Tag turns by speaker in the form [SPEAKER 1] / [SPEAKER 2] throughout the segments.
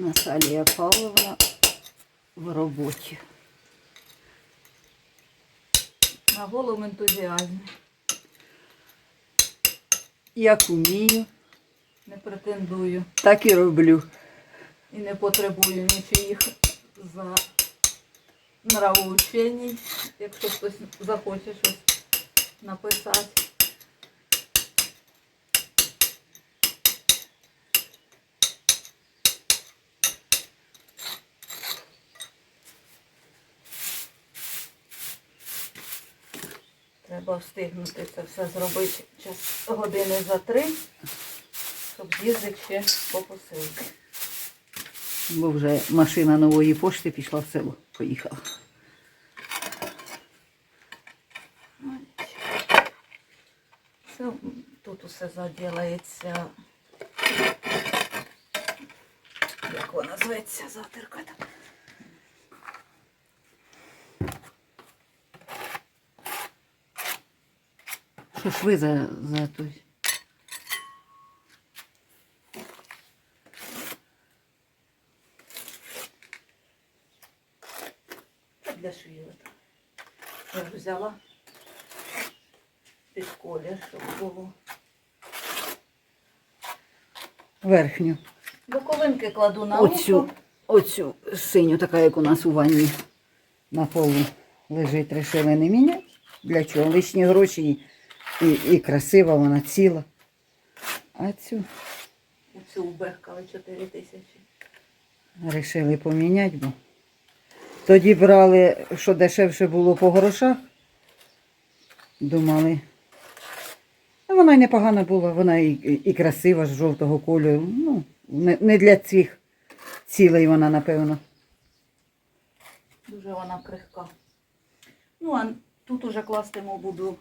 [SPEAKER 1] Наталія Павловна в роботі. На голому ентузіазмі. Як умію,
[SPEAKER 2] Не претендую
[SPEAKER 1] так і роблю.
[SPEAKER 2] і не потребую нічиїх за нравоучень, якщо хтось захоче щось написати. Треба встигнути це все зробити час години за три, щоб з'їздити ще по посилки.
[SPEAKER 1] Бо вже машина нової пошти пішла в село. Поїхала.
[SPEAKER 2] Це тут усе заділається. Як вона зветься, затирка так.
[SPEAKER 1] Що ж ви за, за той?
[SPEAKER 2] Для шиї. Я взяла під колір, щоб було.
[SPEAKER 1] Верхню.
[SPEAKER 2] Боковинки кладу на
[SPEAKER 1] Оцю,
[SPEAKER 2] око.
[SPEAKER 1] оцю синю, така, як у нас у ванні на полу лежить, рішили не міняти. Для чого? Лишні гроші і, і, красива вона ціла. А цю
[SPEAKER 2] Оцю убехкали 4 тисячі.
[SPEAKER 1] Рішили поміняти, бо тоді брали, що дешевше було по грошах. Думали. А вона й непогана була, вона і, і, красива з жовтого кольору. Ну, не, не для цих цілей вона, напевно.
[SPEAKER 2] Дуже вона крихка. Ну, а тут уже кластиму буду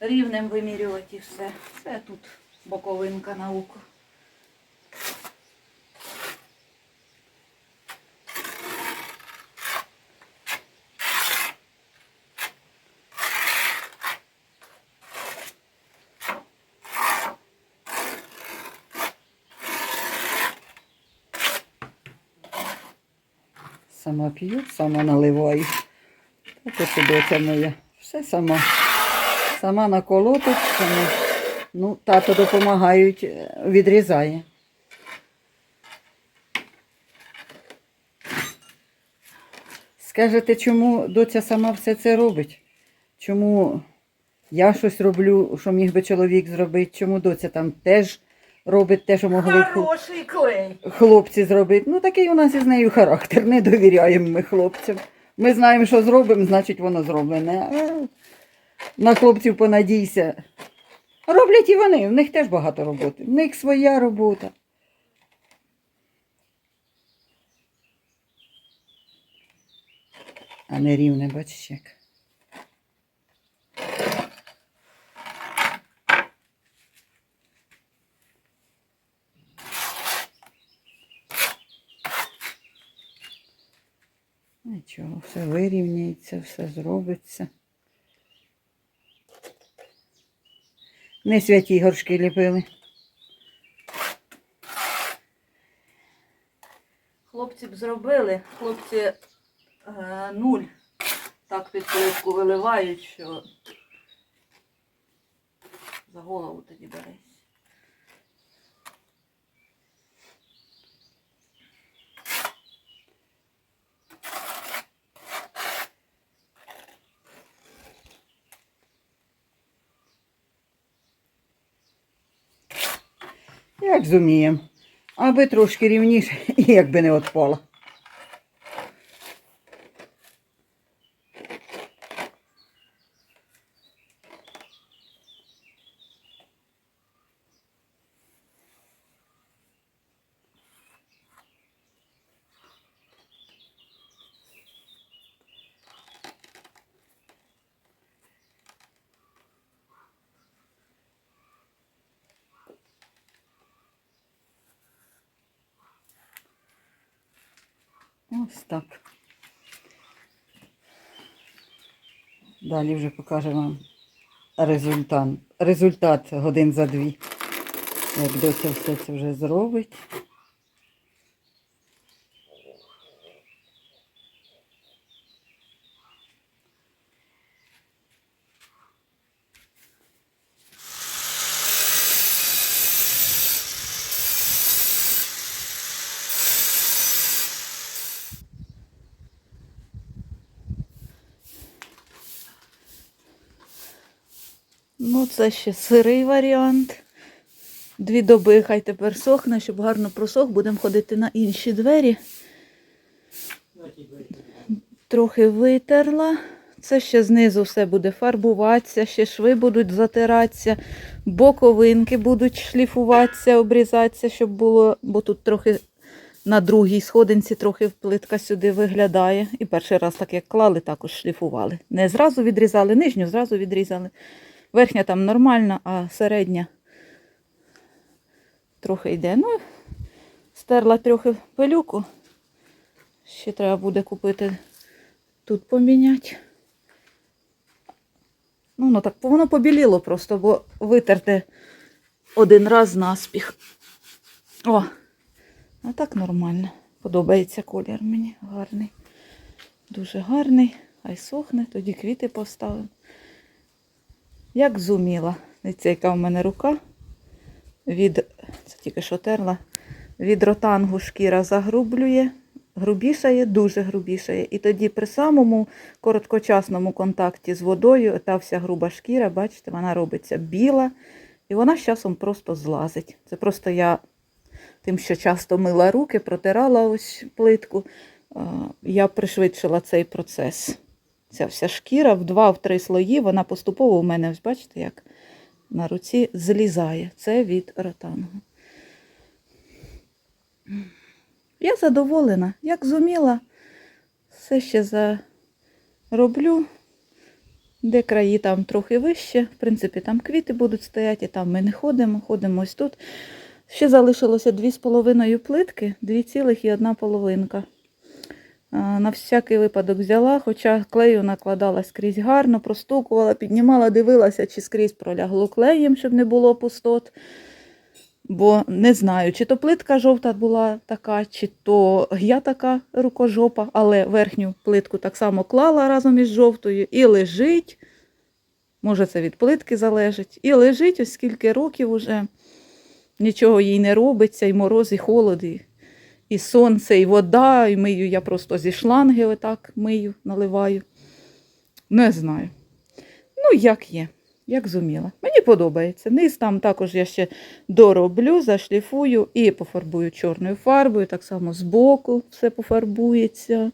[SPEAKER 2] рівнем вимірювати і все. Це тут боковинка на око.
[SPEAKER 1] Сама п'ю, сама наливаю. Так ось моя. Все сама. Сама наколотить, сама. Ну, тато допомагають, е, відрізає. Скажете, чому доця сама все це робить? Чому я щось роблю, що міг би чоловік зробити? Чому доця там теж робить те, що могли
[SPEAKER 2] Хороший клей.
[SPEAKER 1] хлопці зробити? Ну такий у нас із нею характер. Не довіряємо ми хлопцям. Ми знаємо, що зробимо, значить воно зроблене. На хлопців понадійся. Роблять і вони, в них теж багато роботи. В них своя робота. А не рівне, бачиш як. Нічого, все вирівняється, все зробиться. Не святі горшки ліпили.
[SPEAKER 2] Хлопці б зробили, хлопці е, нуль. Так під коливку виливають, що за голову тоді берись.
[SPEAKER 1] Як зуміємо. Аби трошки рівніше, і якби не отпала. Ось так. Далі вже покажу вам результат. Результат годин за дві. Як доця все це вже зробить.
[SPEAKER 2] Ну, це ще сирий варіант. Дві доби хай тепер сохне, щоб гарно просох, будемо ходити на інші двері. Трохи витерла. Це ще знизу все буде фарбуватися, ще шви будуть затиратися, боковинки будуть шліфуватися, обрізатися, щоб було, бо тут трохи на другій сходинці трохи плитка сюди виглядає. І перший раз, так як клали, також шліфували. Не зразу відрізали, нижню зразу відрізали. Верхня там нормальна, а середня трохи йде. Ну, стерла трохи пилюку. Ще треба буде купити тут поміняти. Ну, ну так воно побіліло просто, бо витерте один раз наспіх. О, а так нормально. Подобається колір мені гарний. Дуже гарний. Хай сохне, тоді квіти поставимо. Як зуміла. Дивіться, яка в мене рука. Від, це тільки що терла, від ротангу шкіра загрублює, грубішає, дуже грубішає. І тоді при самому короткочасному контакті з водою, та вся груба шкіра, бачите, вона робиться біла, і вона з часом просто злазить. Це просто я тим, що часто мила руки, протирала ось плитку, я пришвидшила цей процес. Ця вся шкіра в два-три слої, вона поступово у мене, бачите, як на руці злізає. Це від ротангу. Я задоволена, як зуміла, все ще зароблю. Де краї там трохи вище. В принципі, там квіти будуть стояти, там ми не ходимо, ходимо ось тут. Ще залишилося 2,5 плитки, 2,1 половинка. А, На всякий випадок взяла, хоча клею накладала скрізь гарно, простукувала, піднімала, дивилася, чи скрізь пролягло клеєм, щоб не було пустот. Бо не знаю, чи то плитка жовта була така, чи то я така рукожопа, але верхню плитку так само клала разом із жовтою і лежить. Може, це від плитки залежить. І лежить ось скільки років уже. Нічого їй не робиться, і мороз, і холод, і, сонце, і вода, і мию я просто зі шланги отак мию, наливаю. Не знаю. Ну, як є, як зуміла. Мені подобається. Низ там також я ще дороблю, зашліфую і пофарбую чорною фарбою, так само збоку все пофарбується.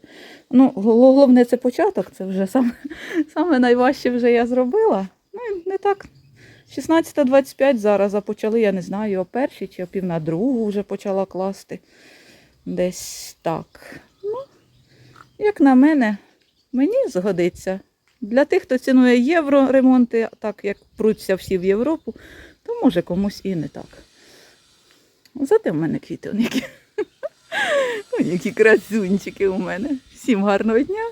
[SPEAKER 2] Ну, головне це початок, це вже саме, саме найважче вже я зробила. Ну, не так 16.25 зараз, а почали, я не знаю, о першій чи о пів на другу вже почала класти. Десь так. Ну, як на мене, мені згодиться. Для тих, хто цінує євро ремонти, так як пруться всі в Європу, то може комусь і не так. Зате в мене квіти які. Ой, які красунчики у мене. Всім гарного дня.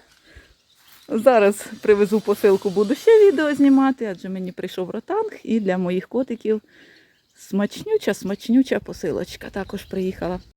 [SPEAKER 2] Зараз привезу посилку, буду ще відео знімати, адже мені прийшов ротанг і для моїх котиків смачнюча, смачнюча посилочка також приїхала.